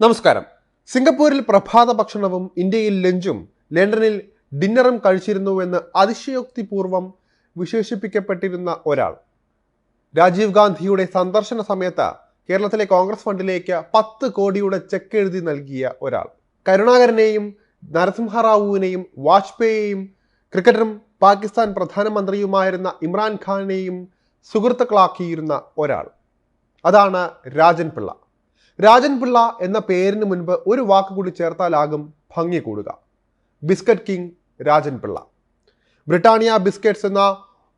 നമസ്കാരം. സിംഗപ്പൂരിൽ പ്രഭാത ഭക്ഷണവും ഇന്ത്യയിൽ ലഞ്ചും ലണ്ടനിൽ ഡിന്നറും കഴിച്ചിരുന്നുവെന്ന് അതിശയോക്തിപൂർവം വിശേഷിപ്പിക്കപ്പെട്ടിരുന്ന ഒരാൾ. രാജീവ് ഗാന്ധിയുടെ സന്ദർശന സമയത്ത് കേരളത്തിലെ കോൺഗ്രസ് ഫണ്ടിലേക്ക് പത്ത് കോടിയുടെ ചെക്ക് എഴുതി നൽകിയ ഒരാൾ. കരുണാകരനെയും നരസിംഹറാവുവിനെയും വാജ്പേയിയെയും ക്രിക്കറ്ററും പാകിസ്ഥാൻ പ്രധാനമന്ത്രിയുമായിരുന്ന ഇമ്രാൻഖാനെയും സുഹൃത്തുക്കളാക്കിയിരുന്ന ഒരാൾ. അതാണ് രാജൻ പിള്ള. രാജൻ പിള്ള എന്ന പേരിന് മുൻപ് ഒരു വാക്ക് കൂടി ചേർത്താലാകും ഭംഗി കൂടുക. Biscuit king Rajan Pillai Britannia biscuits എന്ന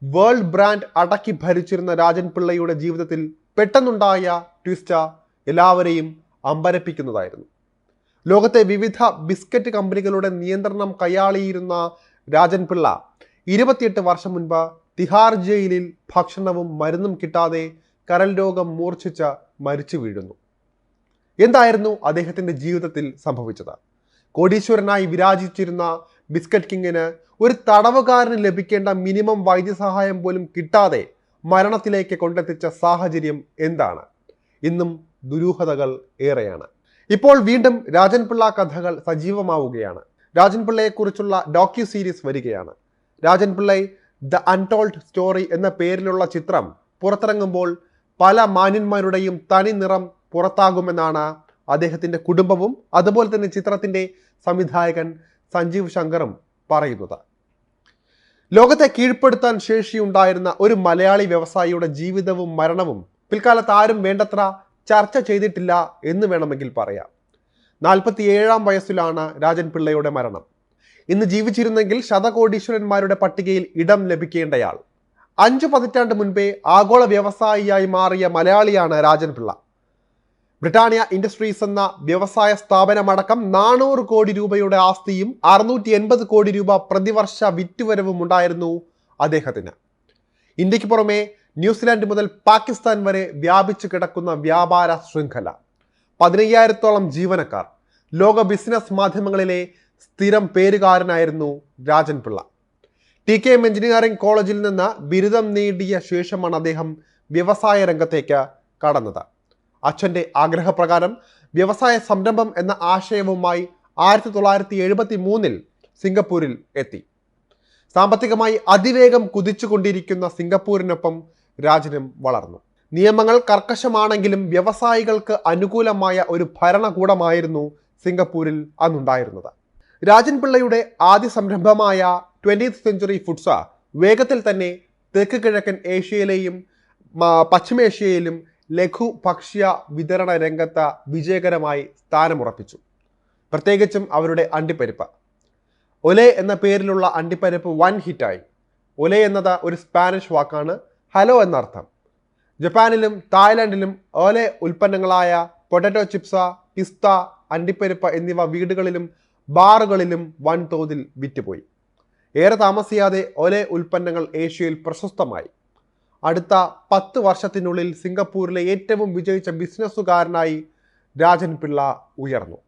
വേൾഡ് ബ്രാൻഡ് അടക്കി ഭരിച്ചിരുന്ന രാജൻ പിള്ളയുടെ ജീവിതത്തിൽ പെട്ടെന്നുണ്ടായ ട്വിസ്റ്റ എല്ലാവരെയും അമ്പരപ്പിക്കുന്നതായിരുന്നു. ലോകത്തെ വിവിധ ബിസ്ക്കറ്റ് കമ്പനികളുടെ നിയന്ത്രണം കൈയാളിയിരുന്ന രാജൻ പിള്ള ഇരുപത്തിയെട്ട് വർഷം മുൻപ് തിഹാർ ജയിലിൽ ഭക്ഷണവും മരുന്നും കിട്ടാതെ കരൾ രോഗം മൂർച്ഛിച്ച് മരിച്ചു വീഴുന്നു. എന്തായിരുന്നു അദ്ദേഹത്തിന്റെ ജീവിതത്തിൽ സംഭവിച്ചത്? കോടീശ്വരനായി വിരാജിച്ചിരുന്ന ബിസ്ക്കറ്റ് കിങ്ങിന് ഒരു തടവുകാരന് ലഭിക്കേണ്ട മിനിമം വൈദ്യസഹായം പോലും കിട്ടാതെ മരണത്തിലേക്ക് കൊണ്ടെത്തിച്ച സാഹചര്യം എന്താണ്? ഇന്നും ദുരൂഹതകൾ ഏറെയാണ്. ഇപ്പോൾ വീണ്ടും രാജൻ പിള്ള കഥകൾ സജീവമാവുകയാണ്. രാജൻ പിള്ളയെക്കുറിച്ചുള്ള ഡോക്യു സീരീസ് വരികയാണ്. Rajan Pillai the untold story എന്ന പേരിലുള്ള ചിത്രം പുറത്തിറങ്ങുമ്പോൾ പല മാന്യന്മാരുടെയും തനി നിറം പുറത്താകുമെന്നാണ് അദ്ദേഹത്തിന്റെ കുടുംബവും അതുപോലെ തന്നെ ചിത്രത്തിന്റെ സംവിധായകൻ സഞ്ജീവ് ശങ്കറും പറയുന്നത്. ലോകത്തെ കീഴ്പ്പെടുത്താൻ ശേഷിയുണ്ടായിരുന്ന ഒരു മലയാളി വ്യവസായിയുടെ ജീവിതവും മരണവും പിൽക്കാലത്ത് ആരും വേണ്ടത്ര ചർച്ച ചെയ്തിട്ടില്ല എന്ന് വേണമെങ്കിൽ പറയാം. നാൽപ്പത്തി ഏഴാം വയസ്സിലാണ് രാജൻ പിള്ളയുടെ മരണം. ഇന്ന് ജീവിച്ചിരുന്നെങ്കിൽ ശതകോടീശ്വരന്മാരുടെ പട്ടികയിൽ ഇടം ലഭിക്കേണ്ടയാൾ. അഞ്ചു പതിറ്റാണ്ട് മുൻപേ ആഗോള വ്യവസായിയായി മാറിയ മലയാളിയാണ് രാജൻ പിള്ള. ബ്രിട്ടാനിയ ഇൻഡസ്ട്രീസ് എന്ന വ്യവസായ സ്ഥാപനമടക്കം നാനൂറ് കോടി രൂപയുടെ ആസ്തിയും അറുന്നൂറ്റി എൺപത് കോടി രൂപ പ്രതിവർഷ വിറ്റുവരവും ഉണ്ടായിരുന്നു അദ്ദേഹത്തിന്. ഇന്ത്യയ്ക്ക് പുറമെ ന്യൂസിലാൻഡ് മുതൽ പാകിസ്ഥാൻ വരെ വ്യാപിച്ചു കിടക്കുന്ന വ്യാപാര ശൃംഖല. പതിനയ്യായിരത്തോളം ജീവനക്കാർ ലോക ബിസിനസ് മാധ്യമങ്ങളിലെ സ്ഥിരം പേരുകാരനായിരുന്നു Rajan Pillai T K M engineering കോളേജിൽ നിന്ന് ബിരുദം നേടിയ ശേഷമാണ് അദ്ദേഹം വ്യവസായ രംഗത്തേക്ക് കടന്നത്. അച്ഛന്റെ ആഗ്രഹപ്രകാരം വ്യവസായ സംരംഭം എന്ന ആശയവുമായി ആയിരത്തി തൊള്ളായിരത്തി എഴുപത്തി മൂന്നിൽ സിംഗപ്പൂരിൽ എത്തി. സാമ്പത്തികമായി അതിവേഗം കുതിച്ചുകൊണ്ടിരിക്കുന്ന സിംഗപ്പൂരിനൊപ്പം രാജനും വളർന്നു. നിയമങ്ങൾ കർക്കശമാണെങ്കിലും വ്യവസായികൾക്ക് അനുകൂലമായ ഒരു ഭരണകൂടമായിരുന്നു സിംഗപ്പൂരിൽ അന്നുണ്ടായിരുന്നത്. രാജൻ പിള്ളയുടെ ആദ്യ സംരംഭമായ ട്വന്റീത്ത് സെഞ്ചുറി ഫുഡ്സ വേഗത്തിൽ തന്നെ തെക്ക് കിഴക്കൻ ഏഷ്യയിലെയും പശ്ചിമേഷ്യയിലും ലഘു ഭക്ഷ്യ വിതരണ രംഗത്ത് വിജയകരമായി സ്ഥാനമുറപ്പിച്ചു. പ്രത്യേകിച്ചും അവരുടെ അണ്ടിപ്പരിപ്പ്. ഒലെ എന്ന പേരിലുള്ള അണ്ടിപ്പരിപ്പ് വൻ ഹിറ്റായി. ഒലെ എന്നത് ഒരു സ്പാനിഷ് വാക്കാണ് ഹലോ എന്നർത്ഥം. ജപ്പാനിലും തായ്ലാൻഡിലും ഒലെ ഉൽപ്പന്നങ്ങളായ പൊട്ടറ്റോ ചിപ്സ പിസ്ത അണ്ടിപ്പരിപ്പ് എന്നിവ വീടുകളിലും ബാറുകളിലും വൻതോതിൽ വിറ്റുപോയി. ഏറെ താമസിയാതെ ഒലെ ഉൽപ്പന്നങ്ങൾ ഏഷ്യയിൽ പ്രശസ്തമായി. അടുത്ത പത്ത് വർഷത്തിനുള്ളിൽ സിംഗപ്പൂരിലെ ഏറ്റവും വിജയിച്ച ബിസിനസ്സുകാരനായി രാജൻ പിള്ള ഉയർന്നു.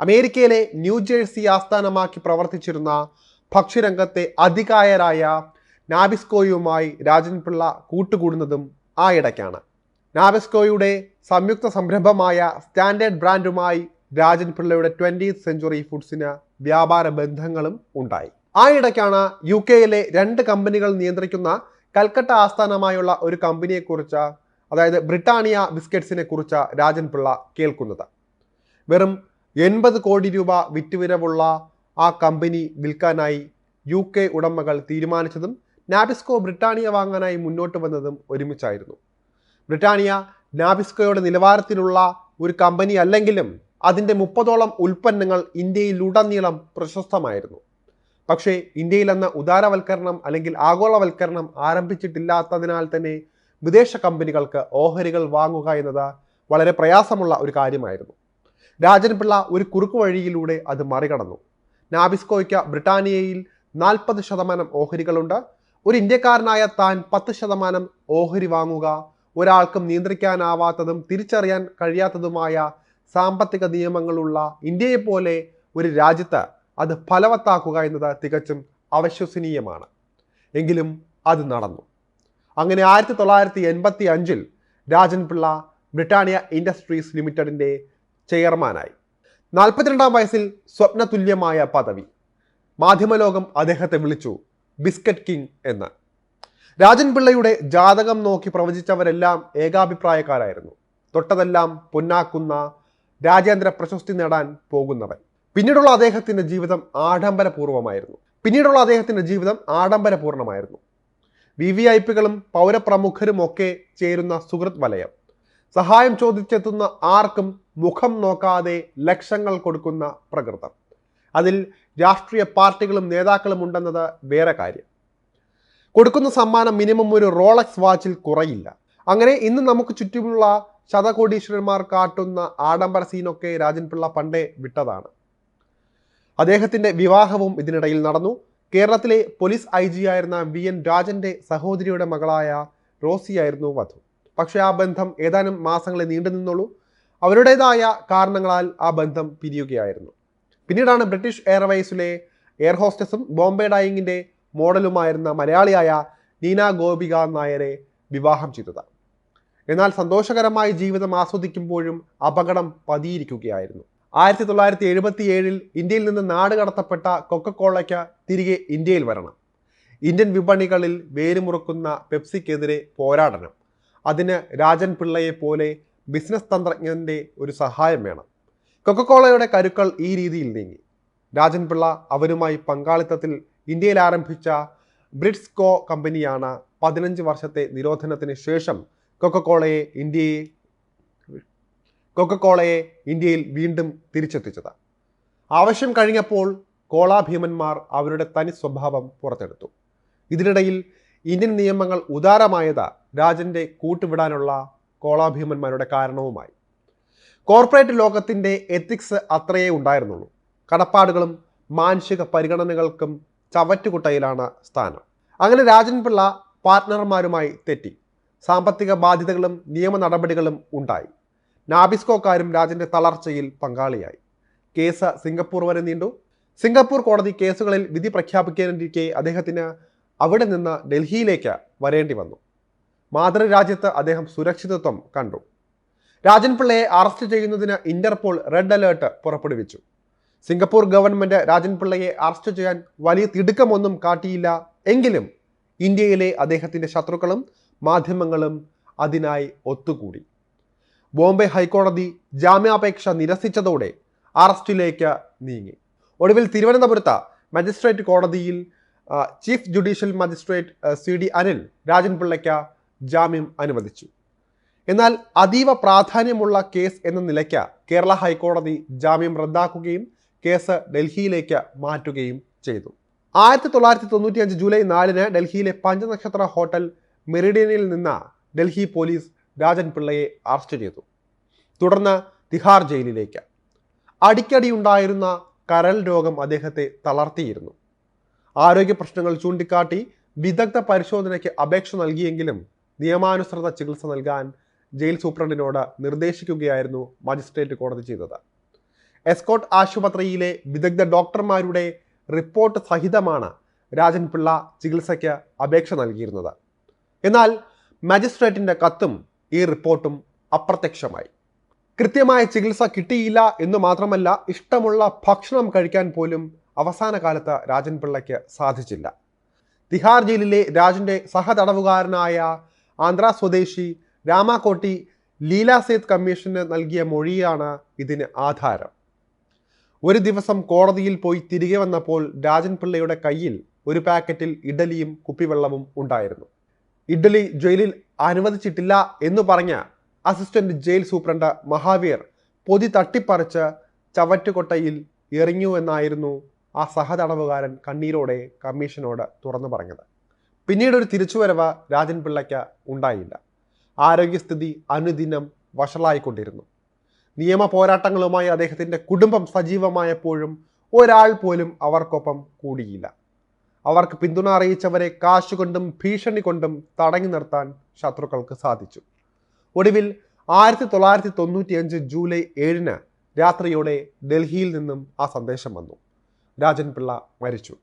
അമേരിക്കയിലെ ന്യൂജേഴ്സി ആസ്ഥാനമാക്കി പ്രവർത്തിച്ചിരുന്ന ഭക്ഷ്യരംഗത്തെ അധികായരായ നാബിസ്കോയുമായി രാജൻ പിള്ള കൂട്ടുകൂടുന്നതും ആ ഇടയ്ക്കാണ്. നാബിസ്കോയുടെ സംയുക്ത സംരംഭമായ സ്റ്റാൻഡേർഡ് ബ്രാൻഡുമായി രാജൻ പിള്ളയുടെ ട്വന്റി സെഞ്ചുറി ഫുഡ്സിന് വ്യാപാര ബന്ധങ്ങളും ഉണ്ടായി. ആ ഇടയ്ക്കാണ് യു കെയിലെ രണ്ട് കമ്പനികൾ നിയന്ത്രിക്കുന്ന കൽക്കട്ട ആസ്ഥാനമായുള്ള ഒരു കമ്പനിയെക്കുറിച്ച് അതായത് ബ്രിട്ടാനിയ ബിസ്ക്കറ്റ്സിനെ കുറിച്ച് രാജൻ പിള്ള കേൾക്കുന്നത്. വെറും എൺപത് കോടി രൂപ വിറ്റുവരവുള്ള ആ കമ്പനി വിൽക്കാനായി യു കെ ഉടമകൾ തീരുമാനിച്ചതും നാബിസ്കോ ബ്രിട്ടാനിയ വാങ്ങാനായി മുന്നോട്ട് വന്നതും ഒരുമിച്ചായിരുന്നു. ബ്രിട്ടാനിയ നാബിസ്കോയുടെ നിലവാരത്തിലുള്ള ഒരു കമ്പനി അല്ലെങ്കിലും അതിന്റെ മുപ്പതോളം ഉൽപ്പന്നങ്ങൾ ഇന്ത്യയിലുടനീളം പ്രശസ്തമായിരുന്നു. പക്ഷേ ഇന്ത്യയിൽ അന്ന് ഉദാരവൽക്കരണം അല്ലെങ്കിൽ ആഗോളവൽക്കരണം ആരംഭിച്ചിട്ടില്ലാത്തതിനാൽ തന്നെ വിദേശ കമ്പനികൾക്ക് ഓഹരികൾ വാങ്ങുക എന്നത് വളരെ പ്രയാസമുള്ള ഒരു കാര്യമായിരുന്നു. രാജൻ പിള്ള ഒരു കുറുക്കു വഴിയിലൂടെ അത് മറികടന്നു. നാബിസ്കോയ്ക്ക് ബ്രിട്ടാനിയയിൽ നാൽപ്പത് ശതമാനം ഓഹരികളുണ്ട്. ഒരു ഇന്ത്യക്കാരനായ താൻ പത്ത് ശതമാനം ഓഹരി വാങ്ങുക ഒരാൾക്കും നിയന്ത്രിക്കാനാവാത്തതും തിരിച്ചറിയാൻ കഴിയാത്തതുമായ സാമ്പത്തിക നിയമങ്ങളുള്ള ഇന്ത്യയെപ്പോലെ ഒരു രാജ്യത്ത് അത് ഫലവത്താക്കുക എന്നത് തികച്ചും അവിശ്വസനീയമാണ്. എങ്കിലും അത് നടന്നു. അങ്ങനെ ആയിരത്തി തൊള്ളായിരത്തി എൺപത്തി അഞ്ചിൽ രാജൻ പിള്ള ബ്രിട്ടാനിയ ഇൻഡസ്ട്രീസ് ലിമിറ്റഡിന്റെ ചെയർമാനായി. നാൽപ്പത്തിരണ്ടാം വയസ്സിൽ സ്വപ്നതുല്യമായ പദവി. മാധ്യമലോകം അദ്ദേഹത്തെ വിളിച്ചു ബിസ്ക്കറ്റ് കിങ് എന്ന്. രാജൻ പിള്ളയുടെ ജാതകം നോക്കി പ്രവചിച്ചവരെല്ലാം ഏകാഭിപ്രായക്കാരായിരുന്നു. തൊട്ടതെല്ലാം പൊന്നാക്കുന്ന രാജ്യാന്തര പ്രശസ്തി നേടാൻ പോകുന്നവൻ. പിന്നീടുള്ള അദ്ദേഹത്തിന്റെ ജീവിതം ആഡംബരപൂർവമായിരുന്നു. പിന്നീടുള്ള അദ്ദേഹത്തിന്റെ ജീവിതം ആഡംബരപൂർണമായിരുന്നു. വി വി ഐ പികളും പൗരപ്രമുഖരും ഒക്കെ ചേരുന്ന സുഹൃത് വലയം. സഹായം ചോദിച്ചെത്തുന്ന ആർക്കും മുഖം നോക്കാതെ ലക്ഷങ്ങൾ കൊടുക്കുന്ന പ്രകൃതം. അതിൽ രാഷ്ട്രീയ പാർട്ടികളും നേതാക്കളും ഉണ്ടെന്നത് വേറെ കാര്യം. കൊടുക്കുന്ന സമ്മാനം മിനിമം ഒരു റോളക്സ് വാച്ചിൽ കുറയില്ല. അങ്ങനെ ഇന്ന് നമുക്ക് ചുറ്റുമുള്ള ശതകോടീശ്വരന്മാർ കാട്ടുന്ന ആഡംബര സീനൊക്കെ രാജൻ പിള്ള പണ്ടേ വിട്ടതാണ്. അദ്ദേഹത്തിന്റെ വിവാഹവും ഇതിനിടയിൽ നടന്നു. കേരളത്തിലെ പോലീസ് ഐ ജി ആയിരുന്ന വി എൻ രാജന്റെ സഹോദരിയുടെ മകളായ റോസിയായിരുന്നു വധു. പക്ഷേ ആ ബന്ധം ഏതാനും മാസങ്ങളെ നീണ്ടു നിന്നുള്ളൂ. അവരുടേതായ കാരണങ്ങളാൽ ആ ബന്ധം പിരിയുകയായിരുന്നു. പിന്നീടാണ് ബ്രിട്ടീഷ് എയർവേസിലെ എയർ ഹോസ്റ്റസും ബോംബെ ഡൈയിങ്ങിന്റെ മോഡലുമായിരുന്ന മലയാളിയായ നീന ഗോപിക നായരെ വിവാഹം ചെയ്തത്. എന്നാൽ സന്തോഷകരമായ ജീവിതം ആസ്വദിക്കുമ്പോഴും അപകടം പതിയിരിക്കുകയായിരുന്നു. ആയിരത്തി തൊള്ളായിരത്തി എഴുപത്തി ഏഴിൽ ഇന്ത്യയിൽ നിന്ന് നാട് കടത്തപ്പെട്ട കൊക്കക്കോളയ്ക്ക് തിരികെ ഇന്ത്യയിൽ വരണം. ഇന്ത്യൻ വിപണികളിൽ വേരുമുറുക്കുന്ന പെപ്സിക്കെതിരെ പോരാടണം. അതിന് രാജൻ പിള്ളയെ പോലെ ബിസിനസ് തന്ത്രജ്ഞന്റെ ഒരു സഹായം വേണം. കൊക്കക്കോളയുടെ കരുക്കൾ ഈ രീതിയിൽ നീങ്ങി. രാജൻ പിള്ള അവരുമായി പങ്കാളിത്തത്തിൽ ഇന്ത്യയിൽ ആരംഭിച്ച ബ്രിഡ്സ്കോ കമ്പനിയാണ് പതിനഞ്ച് വർഷത്തെ നിരോധനത്തിന് ശേഷം കൊക്കക്കോളയെ ഇന്ത്യയെ കൊക്കക്കോളയെ ഇന്ത്യയിൽ വീണ്ടും തിരിച്ചെത്തിച്ചത്. ആവശ്യം കഴിഞ്ഞപ്പോൾ കോളാഭീമന്മാർ അവരുടെ തനി സ്വഭാവം പുറത്തെടുത്തു. ഇതിനിടയിൽ ഇന്ത്യൻ നിയമങ്ങൾ ഉദാരമായത് രാജന്റെ കൂട്ടുവിടാനുള്ള കോളാഭീമന്മാരുടെ കാരണവുമായി. കോർപ്പറേറ്റ് ലോകത്തിന്റെ എത്തിക്സ് അത്രയേ ഉണ്ടായിരുന്നുള്ളൂ. കടപ്പാടുകളും മാനുഷിക പരിഗണനകൾക്കും ചവറ്റുകുട്ടയിലാണ് സ്ഥാനം. അങ്ങനെ രാജൻ പിള്ള പാർട്ട്ണർമാരുമായി തെറ്റി. സാമ്പത്തിക ബാധ്യതകളും നിയമ നടപടികളും ഉണ്ടായി. നാബിസ്കോക്കാരും രാജന്റെ തളർച്ചയിൽ പങ്കാളിയായി. കേസ് സിംഗപ്പൂർ വരെ നീണ്ടു. സിംഗപ്പൂർ കോടതി കേസുകളിൽ വിധി പ്രഖ്യാപിക്കാനിരിക്കെ അദ്ദേഹത്തിന് അവിടെ നിന്ന് ഡൽഹിയിലേക്ക് വരേണ്ടി വന്നു. മാതൃരാജ്യത്ത് അദ്ദേഹം സുരക്ഷിതത്വം കണ്ടു. രാജൻ പിള്ളയെ അറസ്റ്റ് ചെയ്യുന്നതിന് ഇന്റർപോൾ റെഡ് അലേർട്ട് പുറപ്പെടുവിച്ചു. സിംഗപ്പൂർ ഗവൺമെന്റ് രാജൻ പിള്ളയെ അറസ്റ്റ് ചെയ്യാൻ വലിയ തിടുക്കമൊന്നും കാട്ടിയില്ല. എങ്കിലും ഇന്ത്യയിലെ അദ്ദേഹത്തിന്റെ ശത്രുക്കളും മാധ്യമങ്ങളും അതിനായി ഒത്തുകൂടി. ബോംബെ ഹൈക്കോടതി ജാമ്യാപേക്ഷ നിരസിച്ചതോടെ അറസ്റ്റിലേക്ക് നീങ്ങി. ഒടുവിൽ തിരുവനന്തപുരത്ത് മജിസ്ട്രേറ്റ് കോടതിയിൽ chief judicial magistrate C D Anil Rajan പിള്ളയ്ക്ക് ജാമ്യം അനുവദിച്ചു. എന്നാൽ അതീവ പ്രാധാന്യമുള്ള കേസ് എന്ന നിലയ്ക്ക് കേരള ഹൈക്കോടതി ജാമ്യം റദ്ദാക്കുകയും കേസ് ഡൽഹിയിലേക്ക് മാറ്റുകയും ചെയ്തു. ആയിരത്തി തൊള്ളായിരത്തി തൊണ്ണൂറ്റിയഞ്ച് ജൂലൈ നാലിന് ഡൽഹിയിലെ പഞ്ചനക്ഷത്ര ഹോട്ടൽ മെറിഡിയനിൽ നിന്ന് ഡൽഹി പോലീസ് രാജൻ പിള്ളയെ അറസ്റ്റ് ചെയ്തു. തുടർന്ന് തിഹാർ ജയിലിലേക്ക്. അടിക്കടി ഉണ്ടായിരുന്ന രോഗം അദ്ദേഹത്തെ തളർത്തിയിരുന്നു. ആരോഗ്യ പ്രശ്നങ്ങൾ ചൂണ്ടിക്കാട്ടി വിദഗ്ധ പരിശോധനയ്ക്ക് അപേക്ഷ നൽകിയെങ്കിലും നിയമാനുസൃത ചികിത്സ നൽകാൻ ജയിൽ സൂപ്രണ്ടിനോട് നിർദ്ദേശിക്കുകയായിരുന്നു മജിസ്ട്രേറ്റ് കോടതി ചെയ്തത്. എസ്കോട്ട് ആശുപത്രിയിലെ വിദഗ്ധ ഡോക്ടർമാരുടെ റിപ്പോർട്ട് സഹിതമാണ് രാജൻ പിള്ള ചികിത്സയ്ക്ക് അപേക്ഷ നൽകിയിരുന്നത്. എന്നാൽ മജിസ്ട്രേറ്റിന്റെ കത്തും ഈ റിപ്പോർട്ടും അപ്രത്യക്ഷമായി. കൃത്യമായ ചികിത്സ കിട്ടിയില്ല എന്ന് മാത്രമല്ല ഇഷ്ടമുള്ള ഭക്ഷണം കഴിക്കാൻ പോലും അവസാന കാലത്ത് രാജൻ പിള്ളയ്ക്ക് സാധിച്ചില്ല. തിഹാർ ജയിലിലെ രാജന്റെ സഹതടവുകാരനായ ആന്ധ്ര സ്വദേശി രാമാക്കോട്ടി ലീലാസേത് കമ്മീഷന് നൽകിയ മൊഴിയാണ് ഇതിന് ആധാരം. ഒരു ദിവസം കോടതിയിൽ പോയി തിരികെ വന്നപ്പോൾ രാജൻ പിള്ളയുടെ കയ്യിൽ ഒരു പാക്കറ്റിൽ ഇഡലിയും കുപ്പിവെള്ളവും ഉണ്ടായിരുന്നു. ഇഡലി ജയിലിൽ അനുവദിച്ചിട്ടില്ല എന്ന് പറഞ്ഞ അസിസ്റ്റന്റ് ജയിൽ സൂപ്രണ്ട് മഹാവീർ പൊതി തട്ടിപ്പറിച്ച് ചവറ്റുകൊട്ടയിൽ എറിഞ്ഞു എന്നായിരുന്നു ആ സഹതടവുകാരൻ കണ്ണീരോടെ കമ്മീഷനോട് തുറന്നു പറഞ്ഞത്. പിന്നീട് ഒരു തിരിച്ചുവരവ് രാജൻ പിള്ളയ്ക്ക് ഉണ്ടായില്ല. ആരോഗ്യസ്ഥിതി അനുദിനം വഷളായിക്കൊണ്ടിരുന്നു. നിയമ പോരാട്ടങ്ങളുമായി അദ്ദേഹത്തിന്റെ കുടുംബം സജീവമായപ്പോഴും ഒരാൾ പോലും അവർക്കൊപ്പം കൂടിയില്ല. അവർക്ക് പിന്തുണ അറിയിച്ചവരെ കാശുകൊണ്ടും ഭീഷണി കൊണ്ടും തടഞ്ഞു നിർത്താൻ ശത്രുക്കൾക്ക് സാധിച്ചു. ഒടുവിൽ ആയിരത്തി തൊള്ളായിരത്തി തൊണ്ണൂറ്റിയഞ്ച് ജൂലൈ ഏഴിന് രാത്രിയോടെ ഡൽഹിയിൽ നിന്നും ആ സന്ദേശം വന്നു. രാജൻ പിള്ള മരിച്ചു.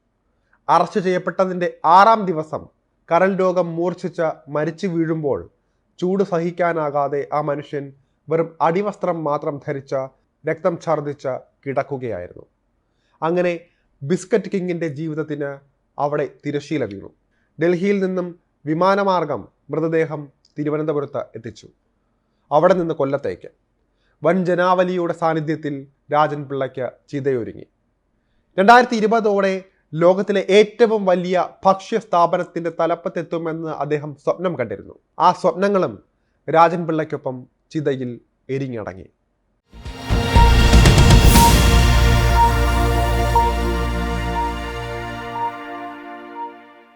അറസ്റ്റ് ചെയ്യപ്പെട്ടതിന്റെ ആറാം ദിവസം കരൾ രോഗം മൂർച്ഛിച്ച് മരിച്ചു വീഴുമ്പോൾ ചൂട് സഹിക്കാനാകാതെ ആ മനുഷ്യൻ വെറും അടിവസ്ത്രം മാത്രം ധരിച്ച രക്തം ഛർദ്ദിച്ച് കിടക്കുകയായിരുന്നു. അങ്ങനെ ബിസ്ക്കറ്റ് കിങ്ങിന്റെ ജീവിതത്തിന് അവിടെ തിരശീല വീണു. ഡൽഹിയിൽ നിന്നും വിമാനമാർഗം മൃതദേഹം തിരുവനന്തപുരത്ത് എത്തിച്ചു. അവിടെ നിന്ന് കൊല്ലത്തേക്ക്. വൻ ജനാവലിയുടെ സാന്നിധ്യത്തിൽ രാജൻ പിള്ളയ്ക്ക് ചിതയൊരുങ്ങി. രണ്ടായിരത്തി ഇരുപതോടെ ലോകത്തിലെ ഏറ്റവും വലിയ ഭക്ഷ്യ സ്ഥാപനത്തിന്റെ തലപ്പത്തെത്തുമെന്ന് അദ്ദേഹം സ്വപ്നം കണ്ടിരുന്നു. ആ സ്വപ്നങ്ങളും രാജൻ പിള്ളയ്ക്കൊപ്പം ചിതയിൽ എരിഞ്ഞടങ്ങി.